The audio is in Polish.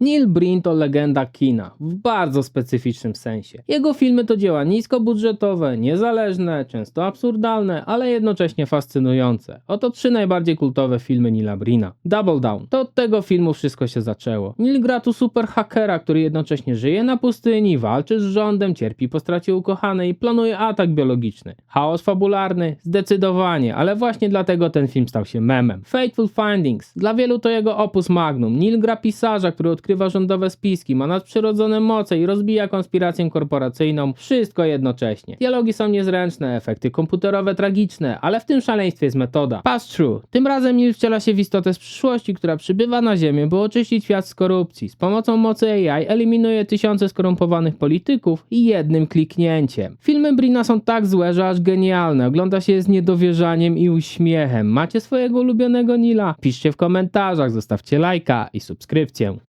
Neil Breen to legenda kina, w bardzo specyficznym sensie. Jego filmy to dzieła niskobudżetowe, niezależne, często absurdalne, ale jednocześnie fascynujące. Oto trzy najbardziej kultowe filmy Neila Breena. Double Down. To od tego filmu wszystko się zaczęło. Neil gra tu super hakera, który jednocześnie żyje na pustyni, walczy z rządem, cierpi po stracie ukochanej i planuje atak biologiczny. Chaos fabularny? Zdecydowanie, ale właśnie dlatego ten film stał się memem. Fateful Findings. Dla wielu to jego opus magnum. Neil gra pisarza, który odkrywa rządowe spiski, ma nadprzyrodzone moce i rozbija konspirację korporacyjną. Wszystko jednocześnie. Dialogi są niezręczne, efekty komputerowe tragiczne, ale w tym szaleństwie jest metoda. Pass through. Tym razem Neil wciela się w istotę z przyszłości, która przybywa na Ziemię, by oczyścić świat z korupcji. Z pomocą mocy AI eliminuje tysiące skorumpowanych polityków i jednym kliknięciem. Filmy Brina są tak złe, że aż genialne. Ogląda się je z niedowierzaniem i uśmiechem. Macie swojego ulubionego Nila? Piszcie w komentarzach, zostawcie lajka i subskrypcję.